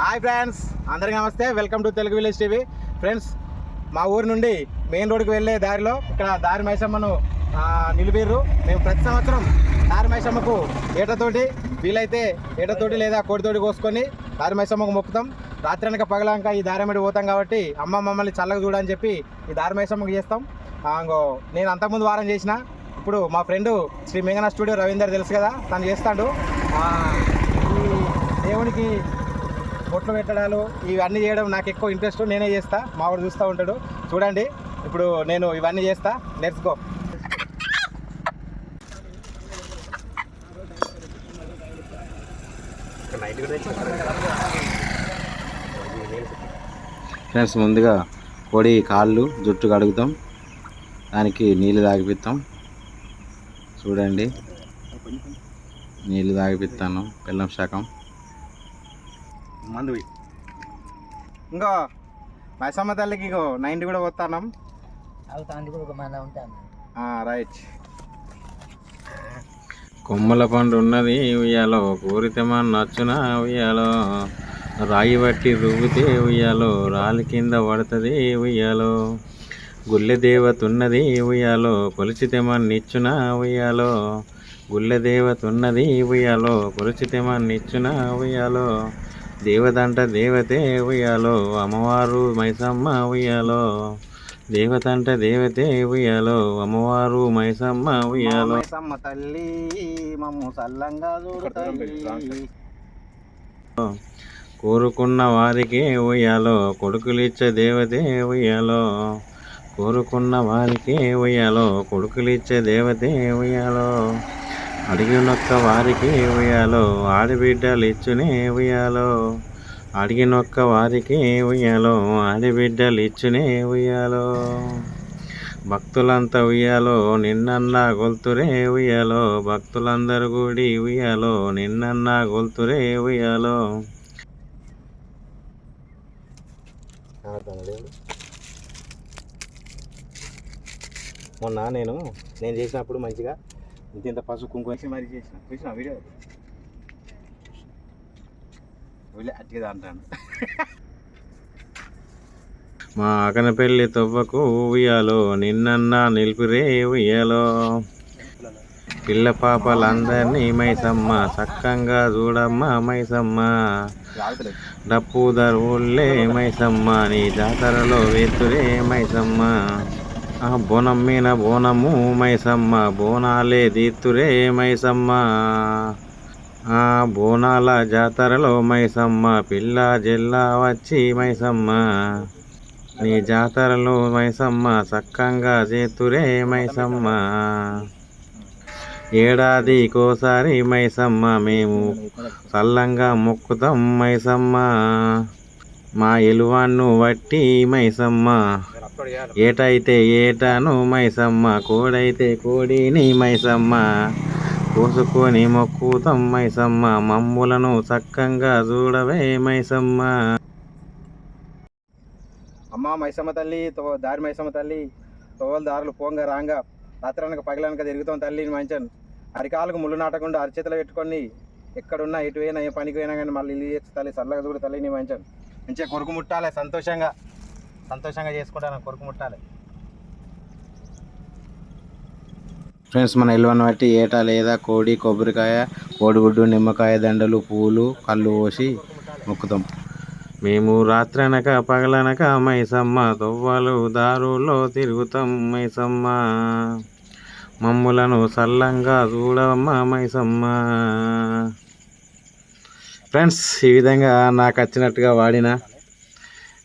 Hi friends అందరికీ నమస్తే. Welcome to Telugu village TV. Friends మా ఊరు నుండి మెయిన్ రోడ్కి వెళ్ళే దారిలో ఇక్కడ దారి మైసమ్మను నిలిపిర్రు. మేము ప్రతి సంవత్సరం దారి మైసమ్మకు ఏటతోటి వీలైతే ఏటతోటి లేదా కోడితోటి కోసుకొని దారి మైసమ్మకు మొక్కుతాం. రాత్రి వెనక పగలాక ఈ దారి మీద పోతాం కాబట్టి అమ్మ మమ్మల్ని చల్లగా చూడని చెప్పి ఈ దారి మైసమ్మకు చేస్తాం. ఇంకో నేను అంతకుముందు వారం చేసిన. ఇప్పుడు మా ఫ్రెండు శ్రీ మేఘనా స్టూడియో రవీందర్ తెలుసు కదా తను చేస్తాడు. దేవునికి కొట్లు పెట్టడాలు ఇవన్నీ చేయడం నాకు ఎక్కువ ఇంట్రెస్ట్ నేనే చేస్తా మా వాడు చూస్తూ ఉంటాడు. చూడండి ఇప్పుడు నేను ఇవన్నీ చేస్తా. లెట్స్ గో ఫ్రెండ్స్ ముందుగా కోడి కాళ్ళు జుట్టు కడుగుతాం. దానికి నీళ్ళు తాగిపిస్తాం. చూడండి. నీళ్ళు తాగిపిస్తాను బెల్లం శాఖం. మందు ఇంకో మైసమ్మ తల్లికి ఇంకో నైంటీ కూడా పోతాం అవుతాంది కూడా ఒక మన ఉంటాను రైట్. కొమ్మల పండు ఉన్నది ఉయ్యాలో కోరితేమా నచ్చున ఉయ్యాలో? రాయి బట్టి రువ్వితే ఉయ్యాలో రాలి కింద పడుతుంది ఉయ్యాలో? గుల్లె దేవత ఉన్నది ఉయ్యాలో కొలిచితేమా నిచ్చున ఉయ్యాలో? గుల్లె దేవత ఉన్నది ఉయ్యాలో కొలిచితేమా నిచ్చున ఉయ్యాలో? దేవతంట దేవతే ఉయ్యాలో అమ్మవారు మైసమ్మ ఉయ్యాలో. దేవతంట దేవతే ఉయ్యాలో అమ్మవారు మైసమ్మ ఉయ్యాలో. మైసమ్మ తల్లి మమ్ము సల్లంగా చూడు తల్లి. కోరుకున్న వారికి ఉయ్యాలో కొడుకులిచ్చే దేవతే ఉయ్యాలో. కోరుకున్న వారికి ఉయ్యాలో కొడుకులిచ్చే దేవతే ఉయ్యాలో. అడిగినొక్క వారికి ఉయ్యాలో? ఆడబిడ్డలు ఇచ్చునే ఉయ్యాలో? అడిగినొక్క వారికి ఉయ్యాలో? ఆడబిడ్డలు ఇచ్చునే ఉయ్యాలో? భక్తులంతా ఉయ్యాలో? నిన్నన్నా గొల్తురే ఉయ్యాలో? భక్తులందరూ కూడి ఉయ్యాలో? నిన్నన్నా గొల్తురే ఉయ్యాలో? మొన్న నేను నేను చేసినప్పుడు మంచిగా ఇంత ఇంత పసుపు కుంకుమ మరీ చేసిన చూసిన వీడియో? వీళ్ళే అట్టిగా అంటాను మా అకనపెల్లి తవ్వకు ఉయ్యాలో నిన్నన్నా నిలిపిరే ఉయ్యాలో. పిల్ల పాపలందరినీ మైసమ్మ సక్కంగా చూడమ్మ మైసమ్మ. డప్పు దరువుల్లే మైసమ్మ నీ జాతరలో వేతురే మైసమ్మ. ఆ బోనం మీద బోనము మైసమ్మ బోనాలే దీతురే మైసమ్మ. ఆ బోనాల జాతరలో మైసమ్మ పిల్ల జిల్లా వచ్చి మైసమ్మ. నీ జాతరలో మైసమ్మ సక్కంగా చేతురే మైసమ్మ. ఏడాదికోసారి మైసమ్మ మేము సల్లంగా మొక్కుతాం మైసమ్మ. మా ఎలువాన్ను వట్టి మైసమ్మ. ఏటైతే ఏటను మైసమ్మ కోడైతే కోడిని మైసమ్మ. కోసుకొని మొక్కుతాం మైసమ్మ మమ్ములను చక్కంగా చూడవే మైసమ్మ. అమ్మ మైసమ్మ తల్లి తో- దారి మైసమ్మ తల్లి తోవల దారులు పోంగ రాంగా రాత్రనక పగలనక తిరుగుతాం తల్లిని మంచన్ అరికాలకు ముళ్ళు నాటకుండా అరిచేతులు పెట్టుకొని ఎక్కడున్నా ఎటు పోయినా ఏ పనికి పోయినా కానీ మళ్ళీ ఇల్లు చేసి తల్లి చల్లగా చూడు తల్లిని మంచన్ మంచిగా కొరుకు ముట్టాలి సంతోషంగా. సంతోషంగా చేసుకుంటాను కొరకు ముట్టాలి ఫ్రెండ్స్ మన ఇల్లువన్న బట్టి ఏటా లేదా కోడి కొబ్బరికాయ కోడిగుడ్డు నిమ్మకాయ దండలు పూలు కళ్ళు పోసి మొక్కుతాం. మేము రాత్రనక పగలనక మైసమ్మ తొవ్వలు దారుల్లో తిరుగుతాం మైసమ్మ. మమ్ములను సల్లంగా చూడమ్మ మైసమ్మ. ఫ్రెండ్స్ ఈ విధంగా నాకు వచ్చినట్టుగా వాడిన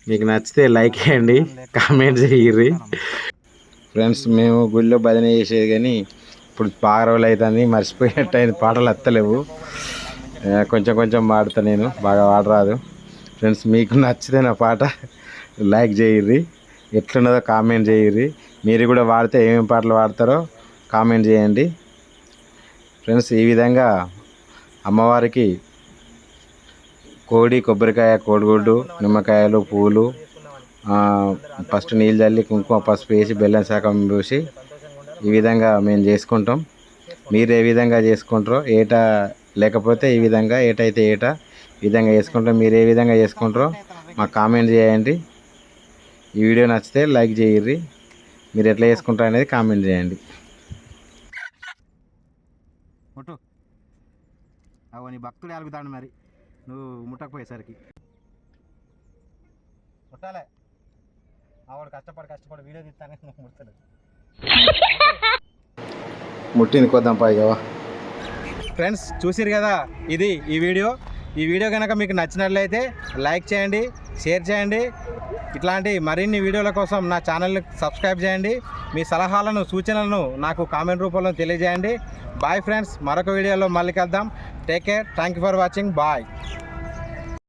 మీకు నచ్చితే లైక్ చేయండి కామెంట్ చేయర్రి. ఫ్రెండ్స్ మేము గుళ్ళో భజన చేసేది కానీ ఇప్పుడు బాగా రోజులు అవుతుంది మర్చిపోయినట్టు అయింది పాటలు వస్తలేవు కొంచెం కొంచెం పాడతా నేను బాగా పాడరాదు. ఫ్రెండ్స్ మీకు నచ్చితే నా పాట లైక్ చేయర్రి. ఎట్లున్నదో కామెంట్ చేయర్రి. మీరు కూడా వాడితే ఏమేమి పాటలు పాడతారో కామెంట్ చేయండి. ఫ్రెండ్స్ ఈ విధంగా అమ్మవారికి కోడి కొబ్బరికాయ కోడిగుడ్డు నిమ్మకాయలు పూలు ఫస్ట్ నీళ్ళు చల్లి కుంకుమ పసుపు వేసి బెల్లం శాఖం పోసి ఈ విధంగా మేము చేసుకుంటాం. మీరు ఏ విధంగా చేసుకుంటారో ఏటా లేకపోతే ఈ విధంగా ఏటైతే ఏటా ఈ విధంగా చేసుకుంటాం మీరు ఏ విధంగా చేసుకుంటారో మాకు కామెంట్ చేయండి. ఈ వీడియో నచ్చితే లైక్ చేయర్రి మీరు ఎట్లా చేసుకుంటారు అనేది కామెంట్ చేయండి. అవని భక్తుడు అలుగుతాడు మరి? నువ్వు ముట్టకపోయేసరికి. ముట్టాలే. ఆవిడ కష్టపడి కష్టపడి వీడియో తీస్తానే నువ్వు ముడతాడు ముట్టింది కొద్దాం పైగా ఫ్రెండ్స్ చూసిరు కదా ఇది ఈ వీడియో? ఈ వీడియో కనుక మీకు నచ్చినట్లయితే లైక్ చేయండి షేర్ చేయండి. ఇట్లాంటి మరిన్ని వీడియోల కోసం నా ఛానల్ని సబ్స్క్రైబ్ చేయండి. మీ సలహాలను సూచనలను నాకు కామెంట్ రూపంలో తెలియజేయండి. బాయ్ ఫ్రెండ్స్ మరొక వీడియోలో మళ్ళీ కలుద్దాం. Take care thank you for watching bye